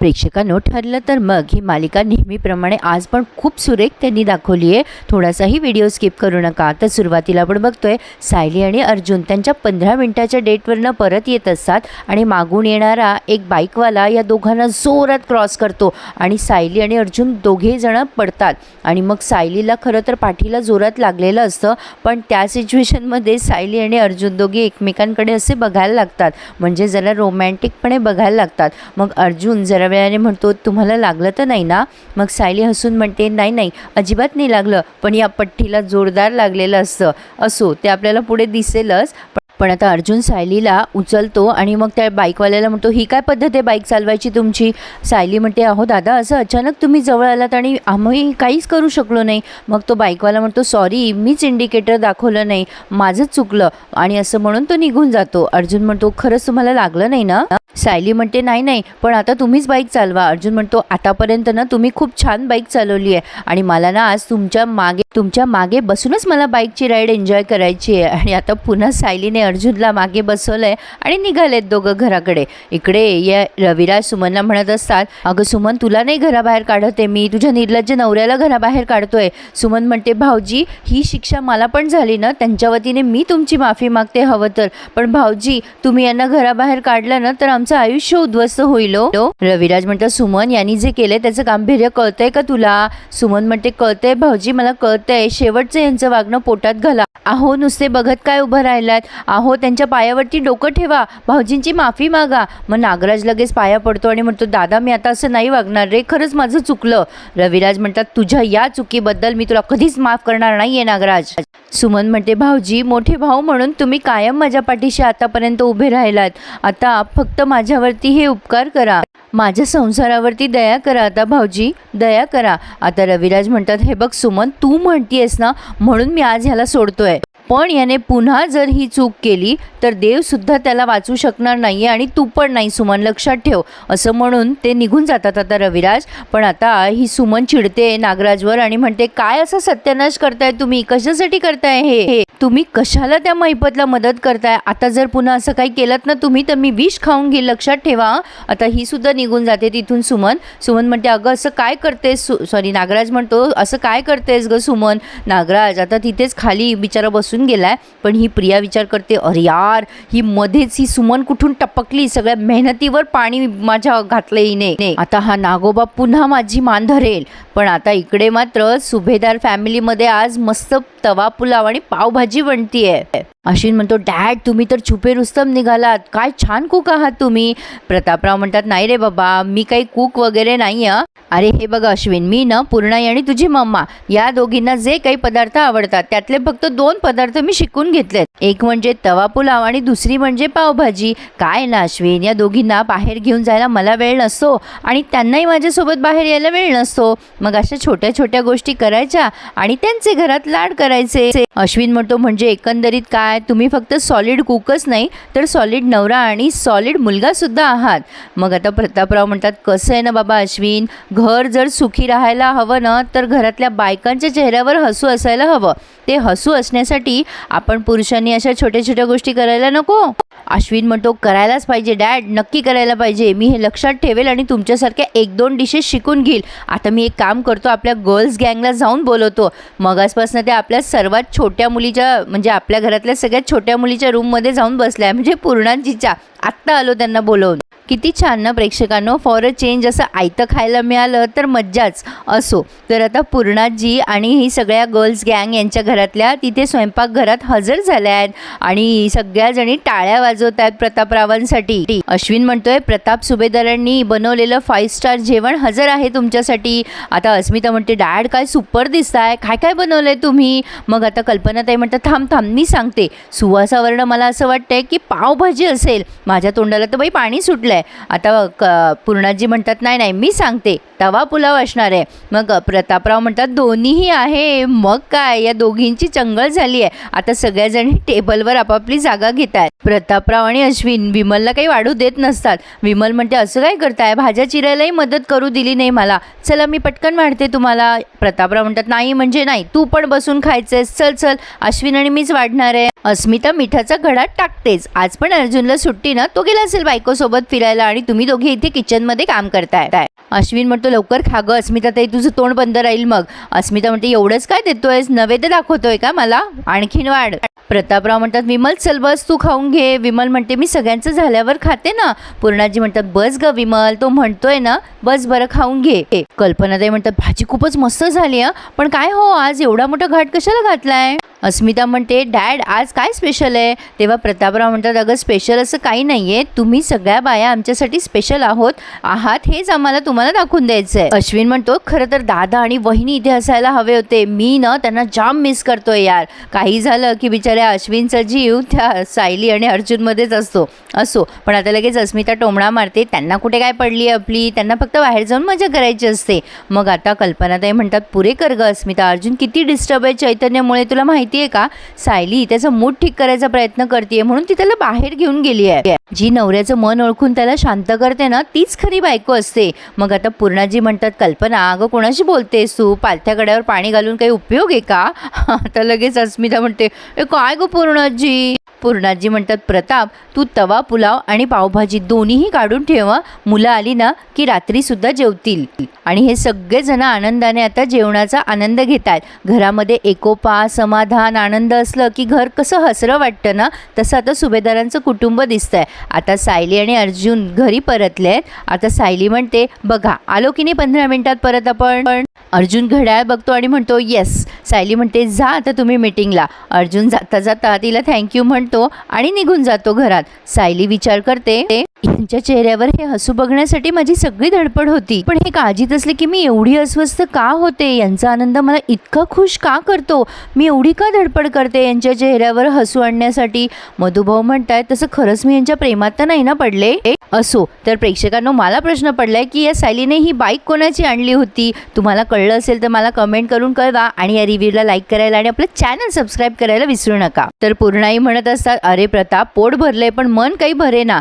प्रेक्षकांनो ठरलं तर मग ही मालिका नेहमीप्रमाणे आज पण खूप सुरेख त्यांनी दाखवली आहे. थोडासाही व्हिडिओ स्किप करू नका. तर सुरुवातीला आपण बघतोय सायली आणि अर्जुन त्यांच्या पंधरा मिनिटाच्या डेटवरनं परत येत असतात आणि मागून येणारा एक बाईकवाला या दोघांना जोरात क्रॉस करतो आणि सायली आणि अर्जुन दोघे जण पडतात. आणि मग सायलीला खरं तर पाठीला जोरात लागलेलं असतं पण त्या सिच्युएशनमध्ये सायली आणि अर्जुन दोघे एकमेकांकडे असे बघायला लागतात. म्हणजे जरा रोमॅन्टिकपणे बघायला लागतात. मग अर्जुन जरा वेळाने म्हणतो तुम्हाला लागलं तर नाही ना? मग सायली हसून म्हणते नाही नाही अजिबात नाही लागलं पण या पट्टीला जोरदार लागलेलं असतं. असो ते आपल्याला पुढे दिसेलच पण आता अर्जुन सायलीला उचलतो आणि मग त्या बाईकवाल्याला म्हणतो ही काय पद्धत आहे बाईक चालवायची तुमची? सायली म्हणते अहो दादा असं अचानक तुम्ही जवळ आलात आणि आम्ही काहीच करू शकलो नाही. मग तो बाईकवाला म्हणतो सॉरी मीच इंडिकेटर दाखवलं नाही माझंच चुकलं. आणि असं म्हणून तो निघून जातो. अर्जुन म्हणतो खरंच तुम्हाला लागलं नाही ना? सायली म्हणते नाही नाही पण आता तुम्हीच बाईक चालवा. अर्जुन म्हणतो आतापर्यंत ना तुम्ही खूप छान बाईक चालवली आहे आणि मला ना आज तुमच्या मागे तुमच्या मागे बसूनच मला बाईकची राईड एन्जॉय करायची आहे. आणि आता पुन्हा सायलीने अर्जुनला मागे बसवलंय आणि निघालेत दोघं घराकडे. इकडे या रविराज सुमनला म्हणत असतात अगं सुमन तुला नाही घराबाहेर काढत मी. तुझ्या निर्लज्ज नवऱ्याला घराबाहेर काढतोय. सुमन म्हणते भाऊजी ही शिक्षा मला पण झाली ना. त्यांच्या वतीने मी तुमची माफी मागते हवं तर. पण भाऊजी तुम्ही यांना घराबाहेर काढलं ना तर आमचं आयुष्य उद्ध्वस्त होईल हो. रविराज म्हणतात सुमन यांनी जे केलंय त्याचं गांभीर्य कळतंय का तुला? सुमन म्हणते कळतंय भाऊजी मला कळतंय. शेवटचं यांचं वागणं पोटात घाला. अहो नुसते बघत काय उभं राहिलात? अहो त्यांच्या पायावरती डोकं ठेवा. भाऊजींची माफी मागा. मग नागराज लगेच पाया पडतो आणि म्हणतो दादा मी आता असं नाही वागणार रे खरंच माझं चुकलं. रविराज म्हणतात तुझ्या या चुकीबद्दल मी तुला कधीच माफ करणार नाहीये नागराज. सुमन म्हणते भाऊजी मोठे भाऊ म्हणून तुम्ही कायम माझ्या पाठीशी आतापर्यंत उभे राहिलात. आता फक्त माझ्यावरती हे उपकार करा. माझ्या संसारावरती दया करा आता भाऊजी दया करा. आता रविराज म्हणतात हे बघ सुमन तू म्हणतीयस ना म्हणून मी आज ह्याला सोडतोय. पण याने पुन्हा जर ही चूक केली तर देवसुद्धा त्याला वाचू शकणार नाही आणि तू पण नाही सुमन. लक्षात ठेव. असं म्हणून ते निघून जातात आता रविराज. पण आता ही सुमन चिडते नागराजवर आणि म्हणते काय असं सत्यानाश करताय तुम्ही? कशासाठी करताय हे? हे तुम्ही कशाला त्या महिपतला मदत करताय? आता जर पुन्हा असं काही केलं ना तुम्ही तर मी विष खाऊन घेईल. लक्षात ठेवा. आता ही सुद्धा निघून जाते तिथून सुमन. सुमन म्हणते अगं असं काय करतेस सु सॉरी नागराज म्हणतो असं काय करतेस ग सुमन? नागराज आता तिथेच खाली बिचारा बसून गेलाय. पण ही प्रिया विचार करते अरे यार ही मध्येच ही सुमन कुठून टपकली? सगळ्या मेहनतीवर पाणी माझ्या घातलं हिने. आता हा नागोबा पुन्हा माझी मान धरेल पण आता इकडे मात्र सुभेदार फॅमिलीमध्ये आज मस्त तवा पुलाव आणि पावभाजी बनतीये. अश्विन म्हणतो डॅड तुम्ही तर छुपे रुस्तम निघालात. काय छान कुक आहात तुम्ही. प्रतापराव म्हणतात नाही रे बाबा मी काही कुक वगैरे नाही आहे. अरे हे बघ अश्विन मी ना पूर्णाई आणि तुझी मम्मा या दोघींना जे काही पदार्थ आवडतात त्यातले फक्त दोन पदार्थ मी शिकून घेतलेत. एक म्हणजे तवा पुलाव आणि दुसरी म्हणजे पावभाजी. काय ना अश्विन या दोघींना बाहेर घेऊन जायला मला वेळ नसतो आणि त्यांनाही माझ्यासोबत बाहेर यायला वेळ नसतो. मग अशा छोट्या छोट्या गोष्टी करायच्या आणि त्यांचे घरात लाड करायचे. अश्विन म्हणतो म्हणजे एकंदरीत काय तुम्ही फक्त सॉलिड कुकच नाही तर सॉलिड नवरा आणि सॉलिड मुलगा सुद्धा आहात. मग आता प्रतापराव म्हणतात कसं आहे ना बाबा अश्विन? घर जर सुखी राहायला हवं ना तर घरातल्या बायकांच्या चेहऱ्यावर हसू असायला हवं. ते हसू असण्यासाठी आपण पुरुषांनी अशा छोट्या छोट्या गोष्टी करायला नको. अश्विन म्हणतो करायलाच पाहिजे डॅड नक्की करायला पाहिजे. मी हे लक्षात ठेवेल आणि तुमच्यासारख्या एक दोन डिशेस शिकून घेईल. आता मी एक काम करतो आपल्या गर्ल्स गँगला जाऊन बोलवतो. मगासपासून ते आपल्या सर्वात छोट्या मुलीच्या म्हणजे आपल्या घरातल्या सगळ्यात छोट्या मुलीच्या रूममध्ये जाऊन बसल्या. म्हणजे पूर्णांजीच्या. आत्ता आलो त्यांना बोलवून. किती छान ना प्रेक्षकांनो. फॉर अ चेंज असं आयतं खायला मिळालं तर मज्जाच असो. तर आता पूर्णाजी आणि ही सगळ्या गर्ल्स गँग यांच्या घरातल्या तिथे स्वयंपाकघरात हजर झाल्या आहेत आणि सगळ्या जणी टाळ्या वाजवत आहेत प्रतापरावांसाठी अश्विन म्हणतोय प्रताप सुभेदारांनी बनवलेलं फाईव्ह स्टार जेवण हजर आहे तुमच्यासाठी. आता अस्मिता म्हणते डॅड काय सुपर दिसताय. काय काय बनवलंय तुम्ही? मग आता कल्पनाताई म्हणतात थांब थांब मी सांगते. सुवासावरनं मला असं वाटतंय की पावभाजी असेल. माझ्या तोंडाला तर बाई पाणी सुटलंय. आता क पूर्णाजी म्हणतात नाही नाही मी सांगते तवा पुलाव असणार आहे. मग प्रतापराव म्हणतात दोन्हीही आहे मग काय? या दोघींची चंगळ झाली आहे. आता सगळ्याजणी टेबलवर आपापली जागा घेत आहेत प्रतापराव आणि अश्विन विमलला काही वाढू देत नसतात. विमल म्हणते असं काय करताय? भाज्या चिरायलाही मदत करू दिली नाही मला. चला मी पटकन वाढते तुम्हाला. प्रतापराव म्हणतात नाही म्हणजे नाही. तू पण बसून खायचंयस चल चल. अश्विन आणि मीच वाढणार आहे. अस्मिता मिठाचा घडात टाकतेच. आज पण अर्जुनला सुट्टी ना? तो गेला असेल बायकोसोबत फिरायला. द्यायला आणि तुम्ही दोघे इथे किचनमध्ये काम करताय. अश्विन म्हणतो लवकर खा ग अस्मिता ताई तुझं तोंड बंद राहील मग. अस्मिता म्हणते एवढंच काय देतोयस? नैवेद्य दाखवतोय का मला? आणखीन वाढ. प्रतापराव म्हणतात विमल चल बस तू खाऊन घे. विमल म्हणते मी सगळ्यांचं झाल्यावर खाते ना. पूर्णाजी म्हणतात बस ग विमल. तो म्हणतोय ना बस बरं खाऊन घे. कल्पनाताई म्हणतात भाजी खूपच मस्त झाली पण काय हो आज? एवढा मोठा घाट कशाला घातलाय? अस्मिता म्हणते डॅड आज काय स्पेशल आहे? तेव्हा प्रतापराव म्हणतात अगं स्पेशल असं काही नाही आहे तुम्ही सगळ्या बाया आमच्यासाठी स्पेशल आहोत. आहात हेच आम्हाला तुम्हाला दाखवून द्यायचं आहे अश्विन म्हणतो खरं तर दादा आणि वहिनी इथे असायला हवे होते. मी ना त्यांना जाम मिस करतोय यार. काही झालं की बिचाऱ्या अश्विनचा जीव त्या सायली आणि अर्जुनमध्येच असतो असो. पण आता लगेच अस्मिता टोमणा मारते. त्यांना कुठे काय पडली आपली? त्यांना फक्त बाहेर जाऊन मजा करायची असते. मग आता कल्पनाताई म्हणतात पुरे कर ग अस्मिता. अर्जुन किती डिस्टर्ब आहे चैतन्यामुळे तुला माहिती आहे का? सायली त्याचं मूड ठीक करायचा प्रयत्न करते म्हणून ती त्याला बाहेर घेऊन गेली आहे. जी नवऱ्याचं मन ओळखून त्याला शांत करते ना तीच खरी बायको असते. मग आता पूर्णाजी म्हणतात कल्पना अगं कोणाशी बोलतेस तू? पालथ्या गड्यावर पाणी घालून काही उपयोग आहे का? आता लगेच अस्मिता म्हणते ए काय गो पूर्णाजी? पूर्णाजी म्हणतात प्रताप तू तवा पुलाव आणि पावभाजी दोन्हीही काढून ठेवा मुलं आली ना की रात्रीसुद्धा जेवतील. आणि हे सगळेजण आनंदाने आता जेवणाचा आनंद घेतात घरामध्ये एकोपा समाधान आनंद असलं की घर कसं हसरं वाटतं ना? तसं आता सुभेदारांचं कुटुंब दिसतंय. आता सायली आणि अर्जुन घरी परतले आहेत आता सायली म्हणते बघा आलो की नाही पंधरा मिनिटात परत आपण? अर्जुन घड्याळ बघतो आणि म्हणतो येस. सायली म्हणते जा आता तुम्ही मीटिंगला अर्जुन जाता जाता तिला थँक्यू म्हणतो. आणि निघून जातो घरात. सायली विचार करते यांच्या चेहऱ्यावर हे हसू बघण्यासाठी माझी सगळी धडपड होती. पण हे काळजीत असले की मी एवढी अस्वस्थ का होते? यांचा आनंद मला इतका खुश का करतो? मी एवढी का धडपड करते यांच्या चेहऱ्यावर हसू आणण्यासाठी? मधुभाऊ म्हणतायत तसं खरंच मी यांच्या प्रेमात तर नाही ना पडले? असो. तर प्रेक्षकांनो मला प्रश्न पडलाय की या सायलीने ही बाईक कोणाची आणली होती? तुम्हाला कळलं असेल तर मला कमेंट करून कळवा आणि या रिव्ह्यूला लाईक करायला आणि आपलं चॅनल सबस्क्राईब करायला विसरू नका. तर पूर्णाई म्हणत असतात अरे प्रताप पोट भरलंय पण मन काही भरे ना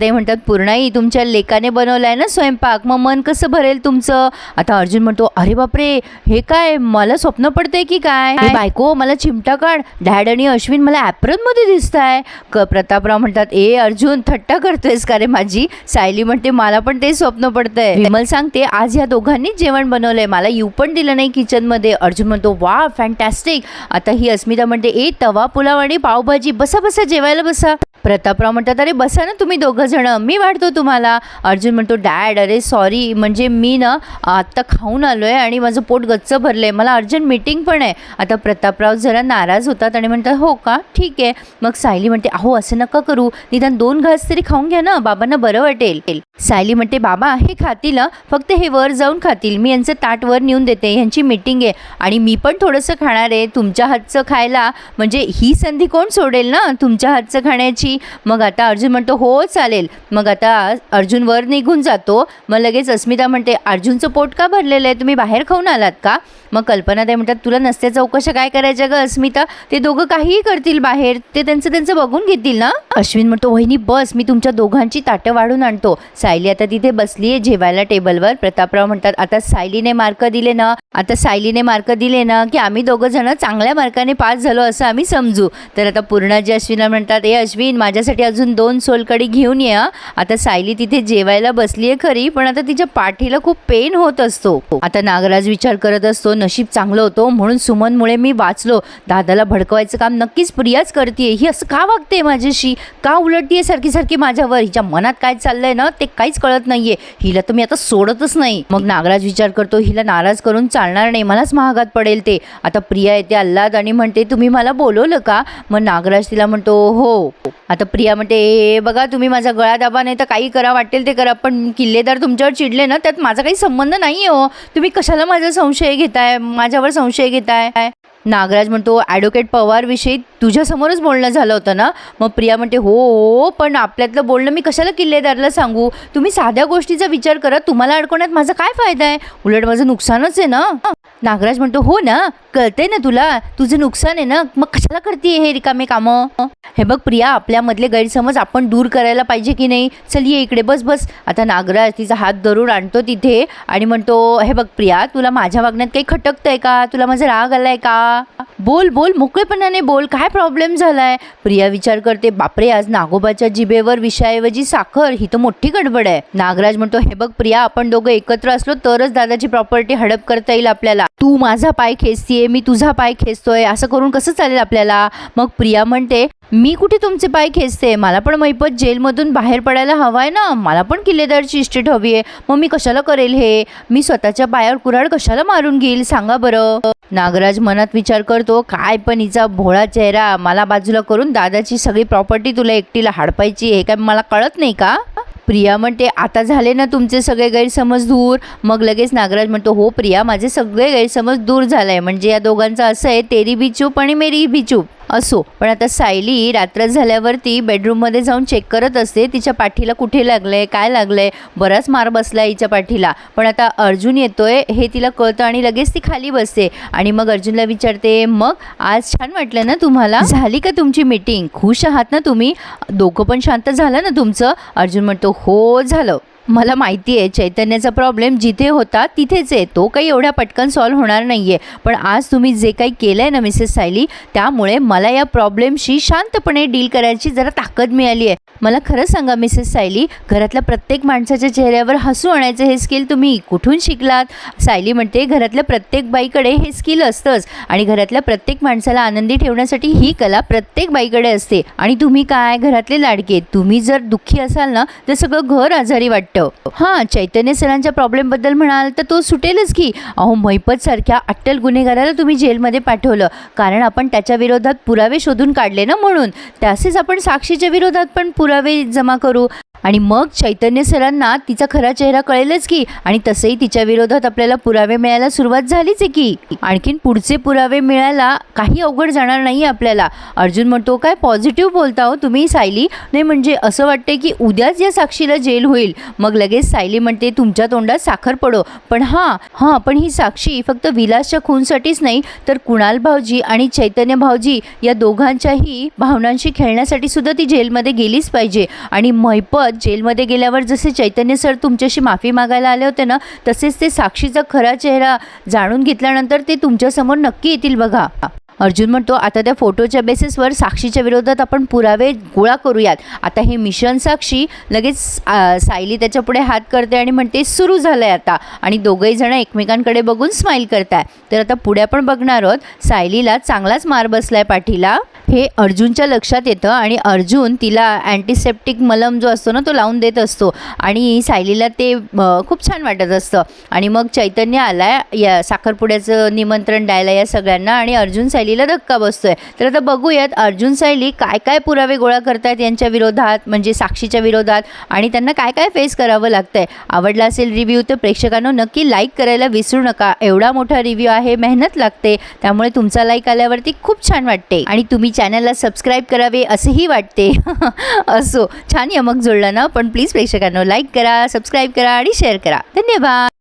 ते म्हणतात पूर्णाई तुमच्या लेकाने बनवलाय ना स्वयंपाक? मग मन कसं भरेल तुमचं? आता अर्जुन म्हणतो अरे बापरे हे काय? मला स्वप्न पडतंय की काय? बायको मला चिमटा काढ. डॅड आणि अश्विन मला ॲप्रनमध्ये आहे क प्रतापराव म्हणतात ए अर्जुन थट्टा करतोयस का रे माझी? सायली म्हणते मला पण ते स्वप्न पडतंय. विमल सांगते आज या दोघांनीच जेवण बनवलंय. मला येऊ पण दिलं नाही किचनमध्ये अर्जुन म्हणतो वा फॅन्टॅस्टिक. आता ही अस्मिता म्हणते ए तवा पुलाव आणि पावभाजी. बसा बसा जेवायला बसा. प्रतापराव म्हणतात अरे बसा ना तुम्ही दोघं जणं मी वाढतो तुम्हाला. अर्जुन म्हणतो डॅड अरे सॉरी म्हणजे मी ना आत्ता खाऊन आलो आहे आणि माझं पोट गच्च आहे मला अर्जंट मीटिंग पण आहे. आता प्रतापराव जरा नाराज होतात आणि म्हणतात हो का? ठीक आहे. मग सायली म्हणते अहो असं नका करू. निदान दोन घास तरी खाऊन घ्या ना. बाबांना बरं वाटेल. सायली म्हणते बाबा हे खातील फक्त हे वर जाऊन खातील. मी यांचं ताट वर नेऊन देते. ह्यांची मीटिंग आहे. आणि मी पण थोडंसं खाणार आहे. तुमच्या हातचं खायला. म्हणजे ही संधी कोण सोडेल ना तुमच्या हातचं खाण्याची? मग आता अर्जुन म्हणतो हो चालेल. मग आता अर्जुन वर निघून जातो. मग लगेच अस्मिता म्हणते अर्जुनचं पोट का भरलेलं आहे? तुम्ही बाहेर खाऊन आलात का? मग कल्पना ते म्हणतात तुला नसत्या चौकशा काय करायच्या ग अस्मिता? ते दोघं काहीही करतील बाहेर. ते त्यांचं त्यांचं बघून घेतील ना? अश्विन म्हणतो वहिनी बस. मी तुमच्या दोघांची ताटं वाढून आणतो. सायली आता तिथे बसली आहे जेवायला टेबलवर. प्रतापराव म्हणतात आता सायलीने मार्क दिले ना? आता सायलीने मार्क दिले ना की आम्ही दोघं जण चांगल्या मार्काने पास झालो असं आम्ही समजू. तर आता पूर्णाजी अश्विनला म्हणतात ए अश्विन माझ्यासाठी अजून दोन सोलकडी घेऊन नाही आहे आता सायली तिथे जेवायला बसली आहे खरी पण आता तिच्या पाठीला खूप पेन होत असतो. आता नागराज विचार करत असतो नशीब चांगलं होतो म्हणून सुमनमुळे मी वाचलो. दादाला भडकवायचं काम नक्कीच प्रियाच करते ही असं का वागते माझ्याशी? का उलटतीये सारखी सारखी माझ्यावर? हिच्या मनात काय चाललंय ना ते काहीच कळत नाहीये. हिला तर मी आता सोडतच नाही. मग नागराज विचार करतो हिला नाराज करून चालणार नाही मलाच महागात पडेल ते. आता प्रिया येते अल्लाद आणि म्हणते तुम्ही मला बोलवलं का? मग नागराज तिला म्हणतो हो. आता प्रिया म्हणते बघा तुम्ही माझा गळा दाबा नाही तर काही करा वाटेल ते करा पण किल्लेदार तुमच्यावर चिडले ना त्यात माझा काही संबंध नाही हो. तुम्ही कशाला माझा संशय घेताय? माझ्यावर संशय घेताय? नागराज म्हणतो ॲडव्होकेट पवारविषयी तुझ्यासमोरच बोलणं झालं होतं ना? मग प्रिया म्हणते हो, हो हो पण आपल्यातलं बोलणं मी कशाला किल्लेदारला सांगू? तुम्ही साध्या गोष्टीचा विचार करा तुम्हाला अडकवण्यात माझा काय फायदा आहे? उलट माझं नुकसानच आहे ना? नागराज म्हणतो हो ना कळतंय ना तुला. तुझं नुकसान आहे ना मग कशाला करते हे रिकामे कामं? हे बघ प्रिया आपल्यामधले गैरसमज आपण दूर करायला पाहिजे की नाही? चल ये इकडे बस बस. आता नागराज तिचा हात धरून आणतो तिथे आणि म्हणतो हे बघ प्रिया तुला माझ्या वागण्यात काही खटकतंय का? तुला माझा राग आलाय का? बोल बोल मोकळेपणाने बोल. काय प्रॉब्लेम झालाय? प्रिया विचार करते बापरे आज नागोबाच्या जिभेवर विषयाऐवजी साखर. ही तर मोठी गडबड आहे. नागराज म्हणतो हे बघ प्रिया आपण दोघं एकत्र असलो तरच दादाची प्रॉपर्टी हडप करता येईल आपल्याला. तू माझा पाय खेचतीये मी तुझा पाय खेचतोय असं करून कसं चालेल आपल्याला? मग प्रिया म्हणते मी कुठे तुमचे पाय खेचते? मला पण मैपत जेलमधून बाहेर पडायला हवा आहे ना? मला पण किल्लेदारची इस्टेट हवी आहे मग मी कशाला करेल हे? मी स्वतःच्या पायावर कुऱ्हाड कशाला मारून घेईल? सांगा बरं. नागराज मनात विचार करतो काय पण हिचा भोळा चेहरा मला बाजूला करून दादाची सगळी प्रॉपर्टी तुला एकटीला हाडपायची हे काय मला कळत नाही का? प्रिया म्हणते आता झाले ना तुमचे सगळे गैरसमज दूर. मग लगेच नागराज म्हणतो हो प्रिया माझे सगळे गैरसमज दूर झालाय म्हणजे या दोघांचं असं आहे तेरी बी चूप आणि मेरी बी चूप. असो. पण आता सायली रात्र झाल्यावरती बेडरूममध्ये जाऊन चेक करत असते. तिच्या पाठीला कुठे लागलं आहे काय लागलं आहे बराच मार बसला आहे हिच्या पाठीला. पण आता अर्जुन येतोय हे तिला कळतं आणि लगेच ती खाली बसते. आणि मग अर्जुनला विचारते मग आज छान वाटलं ना तुम्हाला? झाली का तुमची मीटिंग खुश आहात ना तुम्ही? दोघं पण शांत झालं ना तुमचं? अर्जुन म्हणतो हो झालं. मला माहिती आहे चैतन्याचा प्रॉब्लेम जिथे होता तिथेच आहे. तो काही एवढ्या पटकन सॉल्व्ह होणार नाही आहे पण आज तुम्ही जे काही केलं आहे ना मिसेस सायली त्यामुळे मला या प्रॉब्लेमशी शांतपणे डील करायची जरा ताकद मिळाली आहे. मला खरं सांगा मिसेस सायली घरातल्या प्रत्येक माणसाच्या चेहऱ्यावर हसू आणायचं हे स्किल तुम्ही कुठून शिकलात? सायली म्हणते घरातल्या प्रत्येक बाईकडे हे स्किल असतंच आणि घरातल्या प्रत्येक माणसाला आनंदी ठेवण्यासाठी ही कला प्रत्येक बाईकडे असते. आणि तुम्ही काय? घरातले लाडके तुम्ही जर दुःखी असाल ना तर सगळं घर आजारी वाटतं. हां चैतन्य सरांच्या प्रॉब्लेमबद्दल म्हणाल तर तो सुटेलच की. अहो मैपत सारख्या अट्टल गुन्हेगाराला तुम्ही जेलमध्ये पाठवलं. कारण आपण त्याच्या विरोधात पुरावे शोधून काढले ना म्हणून. तसेच आपण साक्षीच्या विरोधात पण पुरावे जमा करू. आणि मग चैतन्य सरांना तिचा खरा चेहरा कळेलच की आणि तसंही तिच्या विरोधात आपल्याला पुरावे मिळायला सुरुवात झालीच आहे की. आणखीन पुढचे पुरावे मिळायला काही अवघड जाणार नाही आपल्याला. अर्जुन म्हणतो काय पॉझिटिव्ह बोलता हो तुम्ही सायली? नाही म्हणजे असं वाटते की उद्याच या साक्षीला जेल होईल. मग लगेच सायली म्हणते तुमच्या तोंडात साखर पडो. पण हां हां पण ही साक्षी फक्त विलासच्या खूनसाठीच नाही तर कुणाल भाऊजी आणि चैतन्य भाऊजी या दोघांच्याही भावनांशी खेळण्यासाठी सुद्धा ती जेलमध्ये गेलीच पाहिजे. आणि मैपत जेलमध्ये गेल्यावर जसे चैतन्य सर तुमच्याशी माफी मागायला आले होते ना तसेच ते साक्षीचा खरा चेहरा जाणून घेतल्यानंतर ते तुमच्यासमोर नक्की येतील बघा. अर्जुन म्हणतो आता त्या फोटोच्या बेसिसवर साक्षीच्या विरोधात आपण पुरावे गोळा करूयात. आता हे मिशन साक्षी लगेच सायली त्याच्यापुढे हात करते आणि म्हणते सुरू झालं आहे आता. आणि दोघंही जण एकमेकांकडे बघून स्माईल करताय. तर आता पुढे आपण बघणार आहोत सायलीला चांगलाच मार बसलाय पाठीला. हे अर्जुनच्या लक्षात येतं आणि अर्जुन तिला अँटीसेप्टिक मलम जो असतो ना तो लावून देत असतो. आणि सायलीला ते खूप छान वाटत असतं. आणि मग चैतन्य आलाय या साखरपुड्याचं निमंत्रण द्यायला या सगळ्यांना आणि अर्जुन सायलीला धक्का बसतोय. तर आता बघूयात अर्जुन सायली काय काय पुरावे गोळा करतायत यांच्या विरोधात म्हणजे साक्षीच्या विरोधात आणि त्यांना काय काय फेस करावं लागतंय. आवडला असेल रिव्ह्यू तर प्रेक्षकांनो नक्की लाईक करायला विसरू नका. एवढा मोठा रिव्ह्यू आहे मेहनत लागते. त्यामुळे तुमचा लाईक आल्यावरती खूप छान वाटते. आणि तुम्ही चॅनलला सबस्क्राईब करावे असेही वाटते. असो. छान यमक जुळलं ना पण प्लीज प्रेक्षकांनो लाईक करा सबस्क्राईब करा आणि शेअर करा. धन्यवाद.